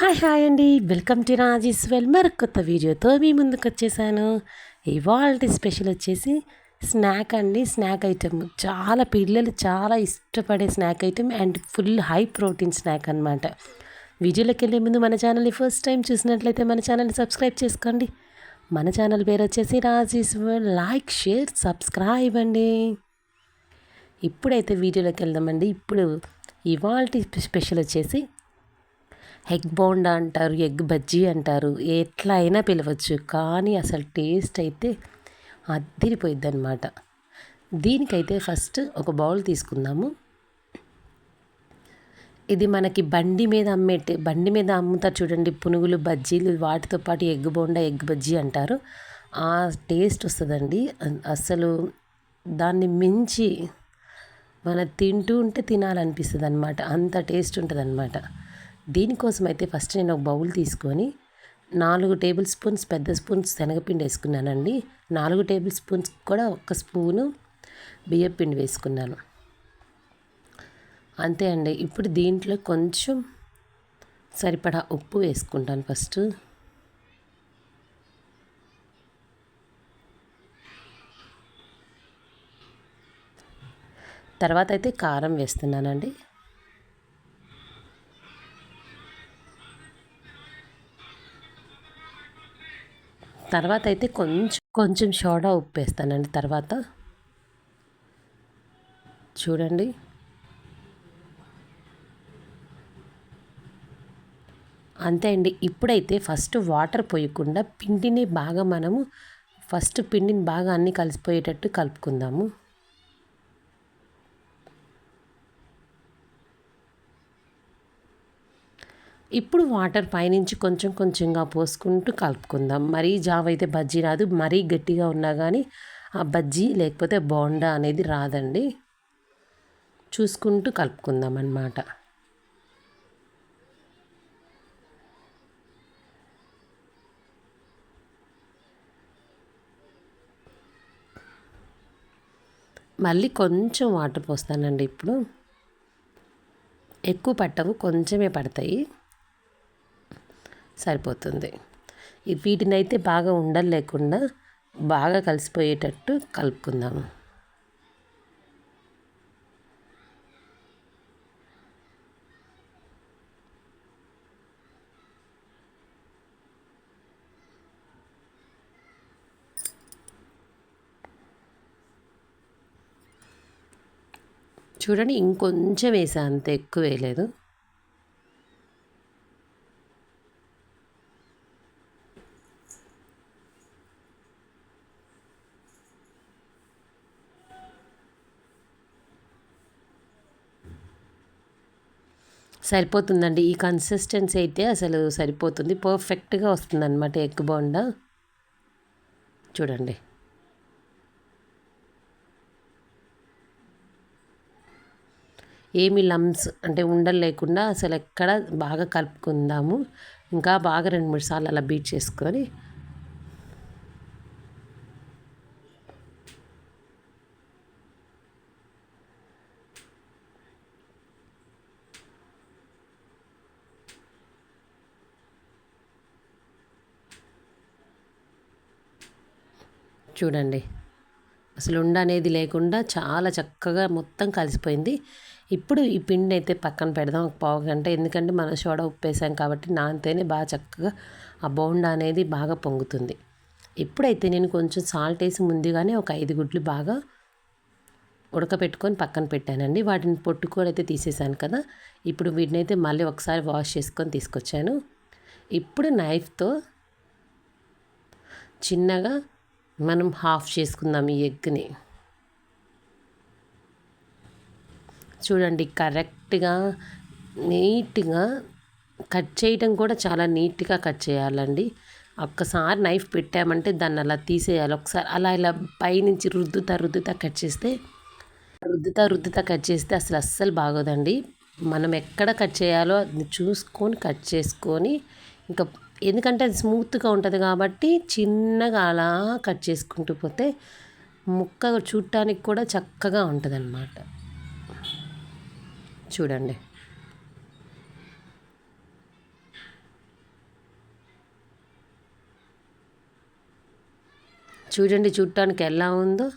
Hi hi అండి. Welcome to Raji's well మరి కొత్త వీడియోతో మీ ముందుకు వచ్చేసాను ఇవాళ స్పెషల్ వచ్చేసి స్నాక్ అండి. Snack item. చాలా పిల్లలు చాలా ఇష్టపడే snack item and full high protein snack అనమాట వీడియోలోకి వెళ్ళే ముందు మన ఛానల్ని ఫస్ట్ టైం చూసినట్లయితే మన ఛానల్ని సబ్స్క్రైబ్ చేసుకోండి. మన ఛానల్ పేరు వచ్చేసి Raji's well like share subscribe అండి. ఇప్పుడైతే వీడియోలోకి వెళ్దామండి. ఇప్పుడు ఇవాళ స్పెషల్ వచ్చేసి ఎగ్ బోండా అంటారు ఎగ్ బజ్జీ అంటారు ఎట్లా అయినా పిలవచ్చు కానీ అసలు టేస్ట్ అయితే అద్దిరిపోయిద్ది అనమాట దీనికైతే ఫస్ట్ ఒక బౌల్ తీసుకుందాము. ఇది మనకి బండి మీద అమ్మేటి బండి మీద అమ్ముతారు చూడండి పునుగులు బజ్జీలు వాటితో పాటు ఎగ్ బోండా ఎగ్ బజ్జీ అంటారు. ఆ టేస్ట్ వస్తుందండి. అసలు దాన్ని మించి మన తింటూ ఉంటే తినాలనిపిస్తుంది అనమాట అంత టేస్ట్ ఉంటుంది అనమాట దీనికోసం అయితే ఫస్ట్ నేను ఒక బౌల్ తీసుకొని నాలుగు టేబుల్ స్పూన్స్ పెద్ద స్పూన్స్ శనగపిండి వేసుకున్నానండి. నాలుగు టేబుల్ స్పూన్స్ కూడా ఒక స్పూను బియ్యపిండి వేసుకున్నాను. అంతే అండి. ఇప్పుడు దీంట్లో కొంచెం సరిపడా ఉప్పు వేసుకుంటాను ఫస్ట్. తర్వాత అయితే కారం వేస్తున్నానండి. తర్వాత అయితే కొంచెం కొంచెం సోడా ఉప్పు వేస్తానండి తర్వాత. చూడండి. అంతే అండి. ఇప్పుడైతే ఫస్ట్ వాటర్ పోయకుండా పిండిని బాగా మనము ఫస్ట్ పిండిని బాగా అన్నీ కలిసిపోయేటట్టు కలుపుకుందాము. ఇప్పుడు వాటర్ పైనుంచి కొంచెం కొంచెంగా పోసుకుంటూ కలుపుకుందాం. మరీ జావ అయితే బజ్జీ రాదు. మరీ గట్టిగా ఉన్నా కానీ ఆ బజ్జీ లేకపోతే బోండా అనేది రాదండి. చూసుకుంటూ కలుపుకుందాం అన్నమాట. మళ్ళీ కొంచెం వాటర్ పోస్తానండి ఇప్పుడు. ఎక్కువ పట్టవు కొంచెమే పడతాయి. సరిపోతుంది. వీటిని అయితే బాగా ఉండలు లేకుండా బాగా కలిసిపోయేటట్టు కలుపుకుందాము. చూడండి ఇంకొంచెం వేసా అంత ఎక్కువ వేయలేదు. సరిపోతుందండి. ఈ కన్సిస్టెన్సీ అయితే అసలు సరిపోతుంది. పర్ఫెక్ట్గా వస్తుందన్నమాట ఎగ్ బోండా. చూడండి. ఏమి లమ్స్ అంటే ఉండలు లేకుండా అసలు ఎక్కడ బాగా కలుపుకుందాము. ఇంకా బాగా రెండు మూడు సార్లు అలా బీట్ చేసుకొని చూడండి. అసలు ఉండ అనేది లేకుండా చాలా చక్కగా మొత్తం కలిసిపోయింది. ఇప్పుడు ఈ పిండి అయితే పక్కన పెడదాం ఒక పావు గంట. ఎందుకంటే మనం సోడా ఉప్పేసాం కాబట్టి నానితేనే బాగా చక్కగా ఆ బోండా అనేది బాగా పొంగుతుంది. ఇప్పుడైతే నేను కొంచెం సాల్ట్ వేసి ముందుగానే ఒక ఐదు గుడ్లు బాగా ఉడకపెట్టుకొని పక్కన పెట్టానండి. వాటిని పొట్టు కూడా అయితే తీసేసాను కదా. ఇప్పుడు వీటిని అయితే మళ్ళీ ఒకసారి వాష్ చేసుకొని తీసుకొచ్చాను. ఇప్పుడు నైఫ్తో చిన్నగా మనం హాఫ్ చేసుకుందాం ఈ ఎగ్ని చూడండి కరెక్ట్గా నీట్గా కట్ చేయడం కూడా చాలా నీట్గా కట్ చేయాలండి. ఒక్కసారి నైఫ్ పెట్టామంటే దాన్ని అలా తీసేయాలి. ఒకసారి అలా ఇలా పైనుంచి రుద్దుతా రుద్దుతా కట్ చేస్తే రుద్దుతా రుద్దుతా కట్ చేస్తే అసలు అస్సలు బాగోదండి. మనం ఎక్కడ కట్ చేయాలో అది చూసుకొని కట్ చేసుకొని ఇంకా ఎందుకంటే అది స్మూత్గా ఉంటుంది కాబట్టి చిన్నగా అలా కట్ చేసుకుంటూ పోతే ముక్క చూడటానికి కూడా చక్కగా ఉంటుంది అన్నమాట చూడండి. చూడండి చూడటానికి ఎలా ఉందో.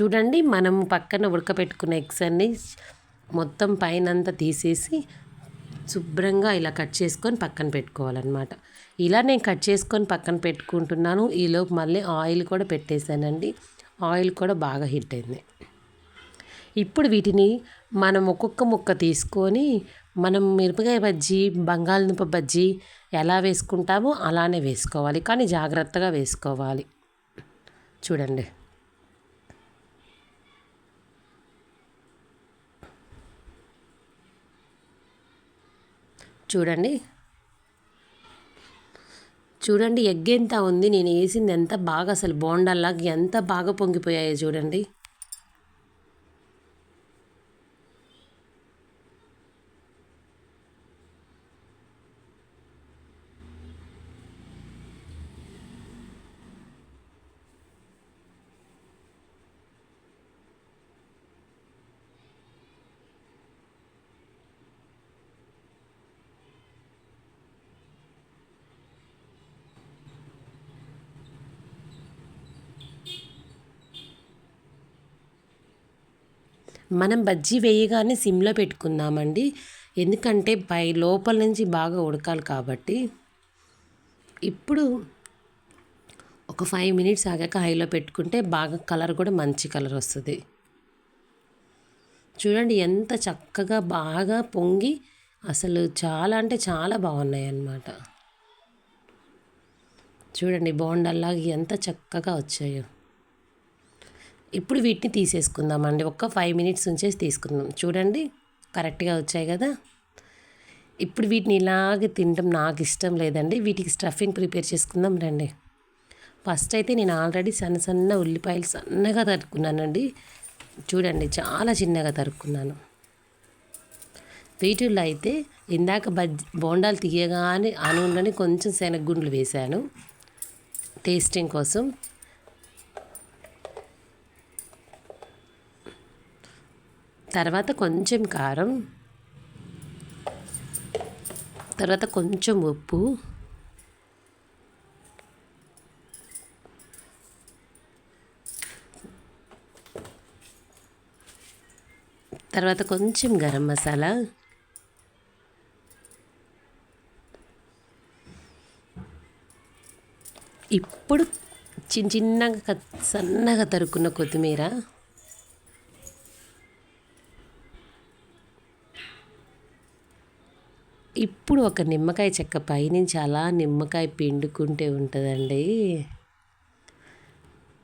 చూడండి మనం పక్కన ఉడకపెట్టుకున్న ఎగ్స్ అన్ని మొత్తం పైనంతా తీసేసి శుభ్రంగా ఇలా కట్ చేసుకొని పక్కన పెట్టుకోవాలన్నమాట. ఇలా నేను కట్ చేసుకొని పక్కన పెట్టుకుంటున్నాను. ఈలోపు మళ్ళీ ఆయిల్ కూడా పెట్టేశానండి. ఆయిల్ కూడా బాగా హిట్ అయింది. ఇప్పుడు వీటిని మనం ఒక్కొక్క ముక్క తీసుకొని మనం మిరపకాయ బజ్జీ బంగాళదుంప బజ్జీ ఎలా వేసుకుంటామో అలానే వేసుకోవాలి. కానీ జాగ్రత్తగా వేసుకోవాలి. చూడండి. చూడండి. చూడండి ఎగ్ ఎంత ఉంది. నేను వేసింది ఎంత బాగా అసలు బోండాల్లాగా ఎంత బాగా పొంగిపోయాయో చూడండి. మనం బజ్జీ వేయగానే సిమ్లో పెట్టుకుందామండి. ఎందుకంటే పై లోపల నుంచి బాగా ఉడకాలి కాబట్టి. ఇప్పుడు ఒక ఫైవ్ మినిట్స్ ఆగాక హైలో పెట్టుకుంటే బాగా కలర్ కూడా మంచి కలర్ వస్తుంది. చూడండి ఎంత చక్కగా బాగా పొంగి అసలు చాలా అంటే చాలా బాగున్నాయి అన్నమాట చూడండి బోండల్లాగా ఎంత చక్కగా వచ్చాయో. ఇప్పుడు వీటిని తీసేసుకుందామండి. ఒక్క ఫైవ్ మినిట్స్ ఉంచేసి తీసుకుందాం. చూడండి కరెక్ట్గా వచ్చాయి కదా. ఇప్పుడు వీటిని ఇలాగే తినడం నాకు ఇష్టం లేదండి. వీటికి స్టఫింగ్ ప్రిపేర్ చేసుకుందాం రండి. ఫస్ట్ అయితే నేను ఆల్రెడీ సన్న సన్న ఉల్లిపాయలు సన్నగా తరుక్కున్నానండి. చూడండి చాలా చిన్నగా తరుక్కున్నాను. వీటిల్లో అయితే ఇందాక బజ్జి బోండాలు తీయగానే అనుండని కొంచెం శనగగుండ్లు వేశాను. టేస్టింగ్ కోసం తర్వాత కొంచెం కారం తర్వాత కొంచెం ఉప్పు తర్వాత కొంచెం గరం మసాలా ఇప్పుడు చిన్న చిన్నగా సన్నగా తరుక్కున్న కొత్తిమీర ఇప్పుడు ఒక నిమ్మకాయ చెక్క పైనుంచి అలా నిమ్మకాయ పిండుకుంటే ఉంటుందండి.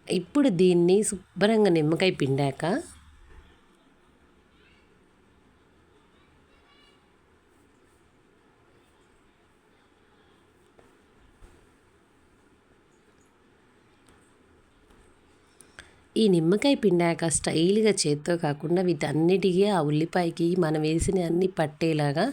ఇప్పుడు దీన్ని శుభ్రంగా నిమ్మకాయ పిండాక ఈ నిమ్మకాయ పిండాక స్టైల్గా చేత్తో కాకుండా వీటన్నిటికీ ఆ ఉల్లిపాయకి మనం వేసిన అన్ని పట్టేలాగా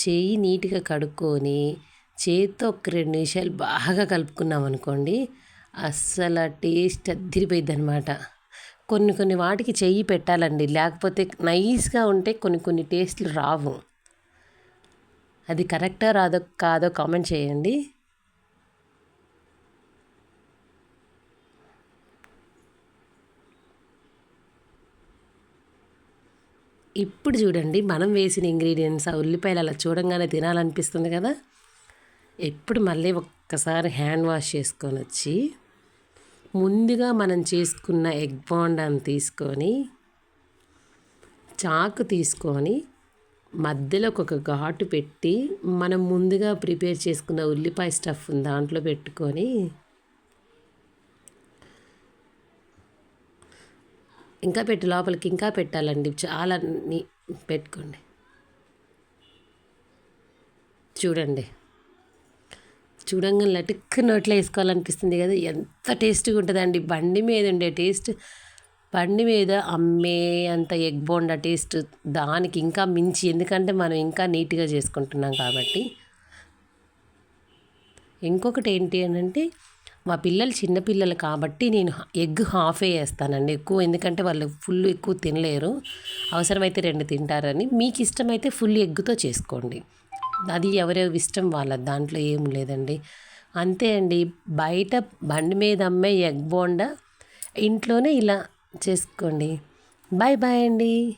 చేయి నీట్గా కడుక్కొని చేతితో ఒక రెండు నిమిషాలు బాగా కలుపుకున్నాం అనుకోండి అస్సలు టేస్ట్ అదిరిపోయింది అనమాట కొన్ని కొన్ని వాటికి చెయ్యి పెట్టాలండి లేకపోతే నైస్గా ఉంటే కొన్ని కొన్ని టేస్ట్లు రావు. అది కరెక్టా రాదో కాదో కామెంట్ చేయండి. ఇప్పుడు చూడండి మనం వేసిన ఇంగ్రీడియంట్స్ ఆ ఉల్లిపాయలు అలా చూడంగానే తినాలనిపిస్తుంది కదా? ఎప్పుడు మళ్ళీ ఒక్కసారి హ్యాండ్ వాష్ చేసుకొని వచ్చి ముందుగా మనం చేసుకున్న ఎగ్ బాండాన్ని తీసుకొని చాకు తీసుకొని మధ్యలోకి ఒక ఘాటు పెట్టి మనం ముందుగా ప్రిపేర్ చేసుకున్న ఉల్లిపాయ స్టఫ్ దాంట్లో పెట్టుకొని ఇంకా పెట్టి లోపలికి ఇంకా పెట్టాలండి. చాలా పెట్టుకోండి. చూడండి. చూడంగా లటుక్కు నోట్లో వేసుకోవాలనిపిస్తుంది కదా. ఎంత టేస్ట్గా ఉంటుందండి. బండి మీద ఉండే టేస్ట్ బండి మీద అమ్మే అంత ఎగ్ బోండా టేస్ట్ దానికి ఇంకా మించి. ఎందుకంటే మనం ఇంకా నీట్గా చేసుకుంటున్నాం కాబట్టి. ఇంకొకటి ఏంటి అని అంటే మా పిల్లలు చిన్నపిల్లలు కాబట్టి నేను ఎగ్ హాఫే వేస్తానండి ఎక్కువ ఎందుకంటే వాళ్ళు ఫుల్ ఎక్కువ తినలేరు. అవసరమైతే రెండు తింటారని. మీకు ఇష్టమైతే ఫుల్ ఎగ్తో చేసుకోండి. అది ఎవరెవరి ఇష్టం వాళ్ళ దాంట్లో ఏం లేదండి. అంతే అండి. బయట బండి మీద అమ్మే ఎగ్ బోండా ఇంట్లోనే ఇలా చేసుకోండి. బాయ్ బాయ్ అండి.